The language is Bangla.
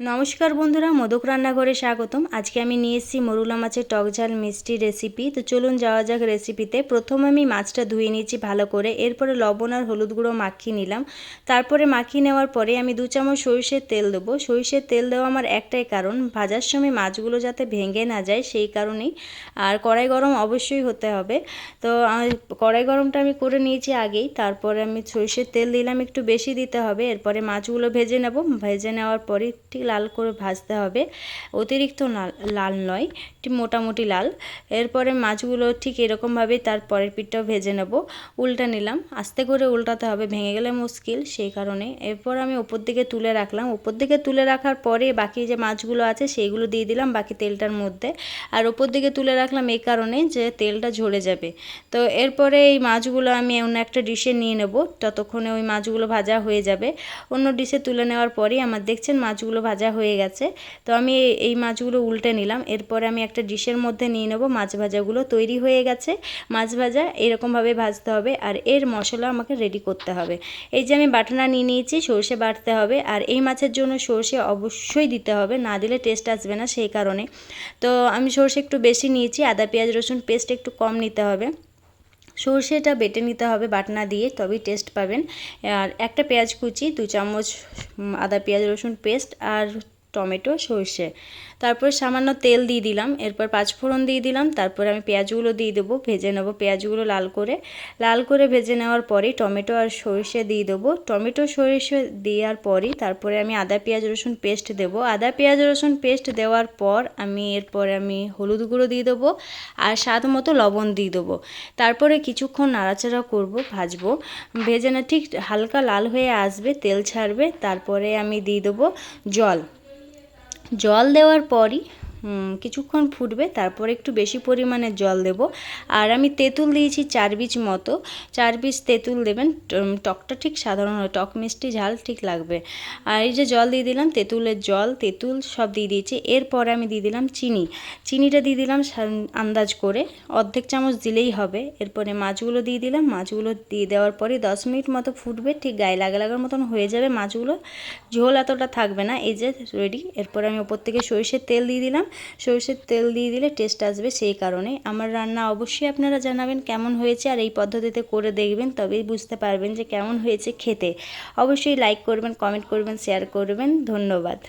নমস্কার বন্ধুরা, মোদক রান্নাঘরে স্বাগতম। আজকে আমি নিয়ে এসেছি মরুলা মাছের টক ঝাল মিষ্টি রেসিপি। তো চলুন যাওয়া যাক রেসিপিতে। প্রথম আমি মাছটা ধুয়ে নিয়েছি ভালো করে। এরপরে লবণ আর হলুদ গুঁড়ো মাখিয়ে নিলাম। তারপরে মাখিয়ে নেওয়ার পরে আমি দু চামচ সরিষের তেল দেবো। সরিষের তেল দেওয়া আমার একটাই কারণ, ভাজার সময় মাছগুলো যাতে ভেঙে না যায় সেই কারণেই। আর কড়াই গরম অবশ্যই হতে হবে। তো কড়াই গরমটা আমি করে নিয়েছি আগেই। তারপরে আমি সরিষের তেল দিলাম, একটু বেশি দিতে হবে। এরপরে মাছগুলো ভেজে নেব। ভেজে নেওয়ার পরে ঠিক লাল করে ভাজতে হবে। অতিরিক্ত লাল নয় মোটামুটি লাল। এরপরে মাছগুলো ঠিক এরকমভাবে তার পরের পিঠটাও ভেজে নেব। উল্টা নিলাম। আস্তে করে উল্টাতে হবে, ভেঙে গেলে মুশকিল সেই কারণে। এরপর আমি ওপর দিকে তুলে রাখলাম। ওপর দিকে তুলে রাখার পরে বাকি যে মাছগুলো আছে সেইগুলো দিয়ে দিলাম বাকি তেলটার মধ্যে। আর ওপর দিকে তুলে রাখলাম এই কারণে যে তেলটা ঝরে যাবে। তো এরপরে এই মাছগুলো আমি অন্য একটা ডিশে নিয়ে নেব। ততক্ষণে ওই মাছগুলো ভাজা হয়ে যাবে। অন্য ডিশে তুলে নেওয়ার পরেই আমার দেখছেন মাছগুলো ভাজা হয়ে গেছে। তো আমি এই মাছগুলো উল্টে নিলাম। এরপরে আমি একটা ডিশের মধ্যে নিয়ে নেব। মাছ ভাজাগুলো তৈরি হয়ে গেছে। মাছ ভাজা এরকমভাবে ভাজতে হবে আর এর মশলা আমাকে রেডি করতে হবে। এই যে আমি বাটনা নিয়ে নিয়েছি, সর্ষে বাটতে হবে। আর এই মাছের জন্য সর্ষে অবশ্যই দিতে হবে। না দিলে টেস্ট আসবে না সেই কারণে। তো আমি সর্ষে একটু বেশি নিয়েছি। আদা, পেঁয়াজ, রসুন পেস্ট একটু কম নিতে হবে। সর্ষেটা বেটে নিতে হবে বাটনা দিয়ে, তবেই টেস্ট পাবেন। আর একটা পেঁয়াজ কুচি, দু চামচ আদা, পেঁয়াজ, রসুন পেস্ট আর টমেটো, সর্ষে। তারপর সামান্য তেল দিয়ে দিলাম, এরপর পাঁচফোড়ন দিয়ে দিলাম, তারপর আমি পেঁয়াজগুলো দিয়ে দেবো, ভেজে নেব পেঁয়াজগুলো লাল করে। লাল করে ভেজে নেওয়ার পরেই টমেটো আর সর্ষে দিয়ে দেবো। টমেটো, সরিষে দেওয়ার পরই তারপরে আমি আদা, পেঁয়াজ, রসুন পেস্ট দেবো। আদা, পেঁয়াজ, রসুন পেস্ট দেওয়ার পর আমি এরপরে আমি হলুদ গুঁড়ো দিয়ে দেবো আর স্বাদ মতো লবণ দিয়ে দেবো। তারপরে কিছুক্ষণ নাড়াচাড়া করব, ভাজবো। ভেজে না ঠিক হালকা লাল হয়ে আসবে, তেল ছাড়বে, তারপরে আমি দিয়ে দেবো জল। জল দেওয়ার পরই কিছুক্ষণ ফুটবে, তারপর একটু বেশি পরিমাণে জল দেব। আর আমি তেঁতুল দিয়েছি চার বিচ মতো। চার বিচ তেঁতুল দেবেন টকটা ঠিক সাধারণ টক মিষ্টি ঝাল ঠিক লাগবে। আর এই যে জল দিয়ে দিলাম, তেঁতুলের জল, তেঁতুল সব দিয়ে দিয়েছি। এরপর আমি দিয়ে দিলাম চিনি। চিনিটা দিয়ে দিলাম আন্দাজ করে। অর্ধেক চামচ দিলেই হবে। এরপরে মাছগুলো দিয়ে দিলাম। মাছগুলো দিয়ে দেওয়ার পরে দশ মিনিট মতো ফুটবে, ঠিক গায়ে লাগা লাগার মতন হয়ে যাবে মাছগুলো। ঝোল এতটা থাকবে না, এই যে রেডি। এরপরে আমি ওপর থেকে সরিষের তেল দিয়ে দিলাম। সরষের তেল দিয়ে দিলে টেস্ট আসবে সেই কারণে। আমার রান্না অবশ্যই আপনারা জানাবেন কেমন হয়েছে আর এই পদ্ধতিতে করে দেখবেন, তবেই বুঝতে পারবেন যে কেমন হয়েছে খেতে। অবশ্যই লাইক করবেন কমেন্ট করবেন শেয়ার করবেন। ধন্যবাদ।